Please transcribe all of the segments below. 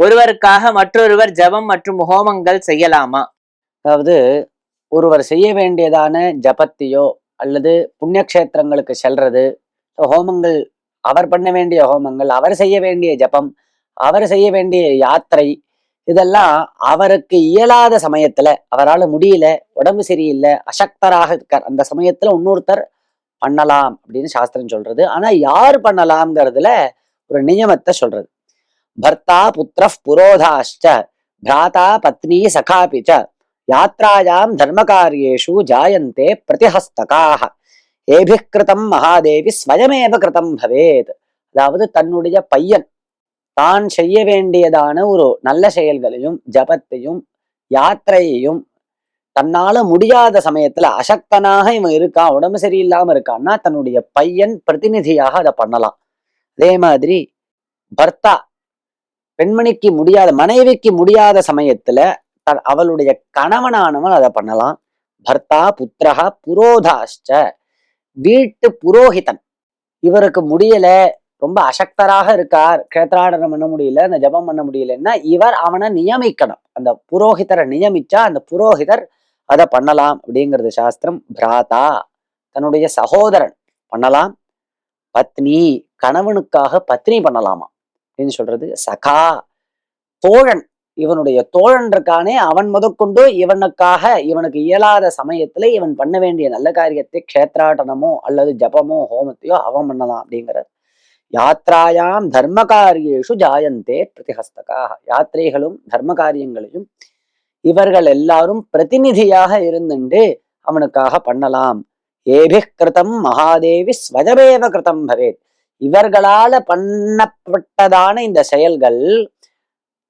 ஒருவருக்காக மற்றொருவர் ஜெபம் மற்றும் ஹோமங்கள் செய்யலாமா? அதாவது ஒருவர் செய்ய வேண்டியதான ஜபத்தையோ அல்லது புண்ணியக்ஷேத்திரங்களுக்கு செல்றது ஹோமங்கள் அவர் பண்ண வேண்டிய ஹோமங்கள் அவர் செய்ய வேண்டிய ஜபம் அவர் செய்ய வேண்டிய யாத்திரை இதெல்லாம் அவருக்கு இயலாத சமயத்துல அவரால் முடியல உடம்பு சரியில்லை அசக்தராக இருக்கார் அந்த சமயத்துல இன்னொருத்தர் பண்ணலாம் அப்படின்னு சாஸ்திரம் சொல்றது. ஆனா யார் பண்ணலாம்ங்கிறதுல ஒரு நியமத்தை சொல்றது. பர்த்தா புத்திர புரோதாஷ்ட பிராதா பத்னி சகாபி ச யாத்ராயாம் தர்மகாரியேஷு ஜாயந்தே பிரதிஹஸ்தகாக ஏபிக் கிருதம் மகாதேவி ஸ்வயமேவ கிருதம் பவேத் அதாவது தன்னுடைய பையன் தான் செய்ய வேண்டியதான ஒரு நல்ல செயல்களையும் ஜபத்தையும் யாத்திரையையும் தன்னால முடியாத சமயத்துல அசக்தனாக இவன் இருக்கான் உடம்பு சரியில்லாம இருக்கான்னா தன்னுடைய பையன் பிரதிநிதியாக அதை பண்ணலாம். அதே மாதிரி பர்த்தா பெண்மணிக்கு முடியாத மனைவிக்கு முடியாத சமயத்துல த- அவளுடைய கணவனானவன் அதை பண்ணலாம். பர்த்தா புத்திரஹா புரோதாஷ்ட வீட்டு புரோஹிதன். இவருக்கு முடியல ரொம்ப அசக்தராக இருக்கார். கேத்திராடனம் பண்ண முடியல அந்த ஜபம் பண்ண முடியலன்னா இவர் அவனை நியமிக்கணும். அந்த புரோஹிதரை நியமிச்சா அந்த புரோஹிதர் அதை பண்ணலாம் அப்படிங்கிறது சாஸ்திரம். பிராதா தன்னுடைய சகோதரன் பண்ணலாம். பத்னி கணவனுக்காக பத்னி பண்ணலாமா அப்படின்னு சொல்றது சகா. தோழன். இவனுடைய தோழன் இருக்கானே அவன் முதற்கொண்டு இவனுக்காக இவனுக்கு இயலாத சமயத்துல இவன் பண்ண வேண்டிய நல்ல காரியத்தை க்ஷேத்ராட்டனமோ அல்லது ஜபமோ ஹோமத்தையோ அவன் பண்ணலாம் அப்படிங்கிறார். யாத்ராயாம் தர்ம காரியேஷு ஜாயந்தே பிரதிஹஸ்தகாக யாத்திரைகளும் தர்ம காரியங்களையும் இவர்கள் எல்லாரும் பிரதிநிதியாக இருந்துண்டு அவனுக்காக பண்ணலாம். ஏபி கிருதம் மகாதேவி ஸ்வஜமேவ கிருதம் பவேத். இவர்களால பண்ணப்பட்டதான இந்த செயல்கள்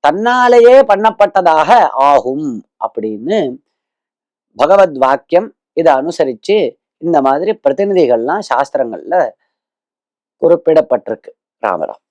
தன்னாலேயே பண்ணப்பட்டதாக ஆகும் அப்படின்னு பகவத் வாக்கியம் இதை அனுசரிச்சு இந்த மாதிரி பிரதிநிதிகள்லாம் சாஸ்திரங்கள்ல குறிப்பிடப்பட்டிருக்கு. ராமராம்.